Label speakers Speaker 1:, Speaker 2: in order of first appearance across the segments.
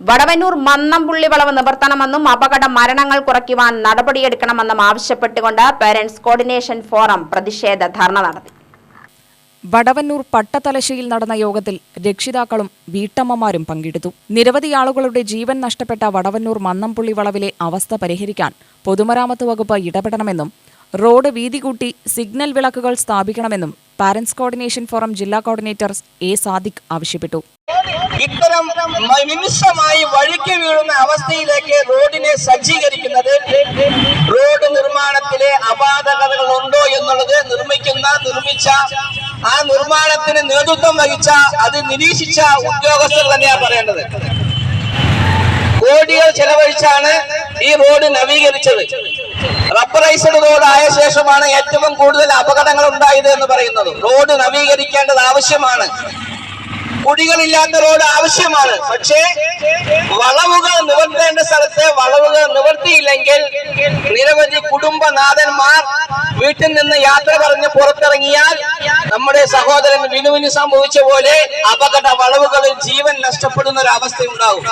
Speaker 1: വടവന്നൂർ മന്നംപുള്ളി വളവ് നിവർത്തണമെന്നും അപകട മരണങ്ങൾ കുറയ്ക്കുവാൻ നടപടിയെടുക്കണമെന്നും ആവശ്യപ്പെട്ടുകൊണ്ട് പേരൻസ് കോർഡിനേഷൻ ഫോറം പ്രതിഷേധ ധർണ നടത്തി.
Speaker 2: വടവന്നൂർ പട്ടത്തലശ്ശിയിൽ നടന്ന യോഗത്തിൽ രക്ഷിതാക്കളും വീട്ടമ്മമാരും പങ്കെടുത്തു. നിരവധി ആളുകളുടെ ജീവൻ നഷ്ടപ്പെട്ട വടവന്നൂർ മന്നംപുള്ളി വളവിലെ അവസ്ഥ പരിഹരിക്കാൻ പൊതുമരാമത്ത് വകുപ്പ് ഇടപെടണമെന്നും റോഡ് വീതി കൂട്ടി സിഗ്നൽ വിളക്കുകൾ സ്ഥാപിക്കണമെന്നും പാരന്റ്സ് കോർഡിനേഷൻ ഫോറം ജില്ലാ കോർഡിനേറ്റർ എ സാദിഖ് ആവശ്യപ്പെട്ടു.
Speaker 3: ഇത്തരം നിമിഷമായി വഴിക്ക് വീഴുന്ന അവസ്ഥയിലേക്ക് റോഡിനെ സജ്ജീകരിക്കുന്നത് റോഡ് നിർമ്മാണത്തിലെ അപാതകതകൾ ഉണ്ടോ എന്നുള്ളത് നിർമ്മിക്കുന്ന നിർമ്മിച്ച ആ നിർമ്മാണത്തിന് നേതൃത്വം വഹിച്ച അത് നിരീക്ഷിച്ച ഉദ്യോഗസ്ഥർ തന്നെയാണ് പറയേണ്ടത്. കോടികൾ ചെലവഴിച്ചാണ് ഈ റോഡ് നവീകരിച്ചത്. റബ്ബറൈസ്ഡ് റോഡ് ആയ ശേഷമാണ് ഏറ്റവും കൂടുതൽ അപകടങ്ങൾ ഉണ്ടായത് എന്ന് പറയുന്നത്. റോഡ് നവീകരിക്കേണ്ടത് ആവശ്യമാണ്. കുടികളില്ലാത്ത റോഡ് ആവശ്യമാണ്. പക്ഷേ വളവുകൾ നിവർത്തേണ്ട സ്ഥലത്ത് വളവുകൾ നിവർത്തിയില്ലെങ്കിൽ നിരവധി കുടുംബനാഥന്മാർ വീട്ടിൽ നിന്ന് യാത്ര പറഞ്ഞ് പുറത്തിറങ്ങിയാൽ നമ്മുടെ സഹോദരൻ വിനുവിന് സംഭവിച്ച പോലെ അപകട വളവുകളിൽ ജീവൻ നഷ്ടപ്പെടുന്ന ഒരു അവസ്ഥ ഉണ്ടാകും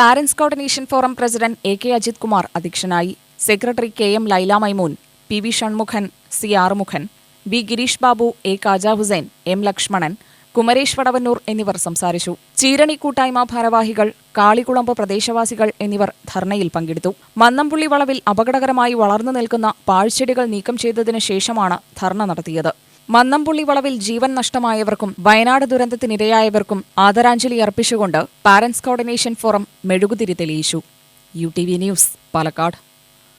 Speaker 2: parents coordination forum president A K Ajith Kumar അധ്യക്ഷനായി secretary K M Laila Maimoon P V Shanmughan C Arumughan V Gireesh Babu A Kaja Hussain M Lakshmanan Kumaresh Vadavannur എന്നിവർ സംസാരിച്ചു. ചീരണി കൂട്ടായ്മ ഭാരവാഹികൾ കാളികുളമ്പ് പ്രദേശവാസികൾ എന്നിവർ ധർണയിൽ പങ്കെടുത്തു. മന്നംപുള്ളി വളവിൽ അപകടകരമായി വളർന്നു നിൽക്കുന്ന പാഴ്ചെടികൾ നീക്കം ചെയ്തതിനു ശേഷമാണ് ധർണ നടത്തിയത്. മന്നംപുള്ളി വളവിൽ ജീവൻ നഷ്ടമായവർക്കും വയനാട് ദുരന്തത്തിനിരയായവർക്കും ആദരാഞ്ജലി അർപ്പിച്ചുകൊണ്ട് പാരന്റ്സ് കോർഡിനേഷൻ ഫോറം മെഴുകുതിരി തെളിയിച്ചു. U T V news Palakkad.